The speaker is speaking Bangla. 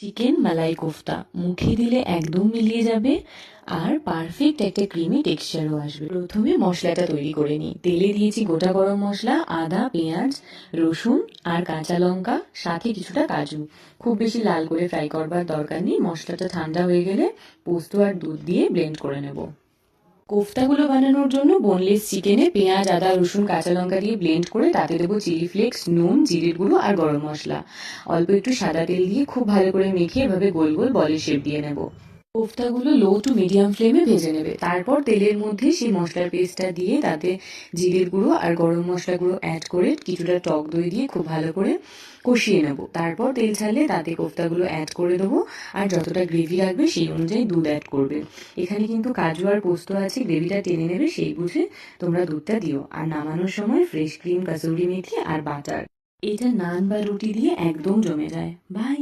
চিকেন মালাই কোফতা মুখে দিলে একদম মিলিয়ে যাবে আর পারফেক্ট একটা ক্রিমি টেক্সচারও আসবে। প্রথমে মশলাটা তৈরি করে নিই। তেলে দিয়েছি গোটা গরম মশলা, আদা, পেঁয়াজ, রসুন আর কাঁচা লঙ্কা, সাথে কিছুটা কাজু। খুব বেশি লাল করে ফ্রাই করবার দরকার নেই, মশলাটা ঠান্ডা হয়ে গেলে পোস্ত আর দুধ দিয়ে ব্লেন্ড করে নেব। কোফতাগুলো বানানোর জন্য বোনলেস চিকেনে পেঁয়াজ, আদা, রসুন, কাঁচা লঙ্কা দিয়ে ব্লেন্ড করে তাতে দেবো চিলি ফ্লেক্স নুন, জিরের গুঁড়ো আর গরম মশলা। অল্প একটু সাদা তেল দিয়ে খুব ভালো করে মেখে এভাবে গোল গোল বলে শেপ দিয়ে নেব। কোফতাগুলো লো টু মিডিয়াম ফ্লেমে ভেজে নেবে। তারপর তেলের মধ্যে সেই মশলার পেস্টটা দিয়ে তাতে জিরের গুঁড়ো আর গরম মশলা গুঁড়ো অ্যাড করে কিছুটা টক দই দিয়ে খুব ভালো করে কষিয়ে নেব। তারপর তেল ছাড়লে তাতে কোফতাগুলো অ্যাড করে দেবো আর যতটা গ্রেভি লাগবে সেই অনুযায়ী দুধ অ্যাড করবে। এখানে কিন্তু কাজু আর পোস্ত আছে, গ্রেভিটা টেনে নেবে সেই বুঝে তোমরা দুধটা দিও। আর নামানোর সময় ফ্রেশ ক্রিম কাসুরি মেথি আর বাটার। এটা নান বা রুটি দিয়ে একদম জমে যায়। বাই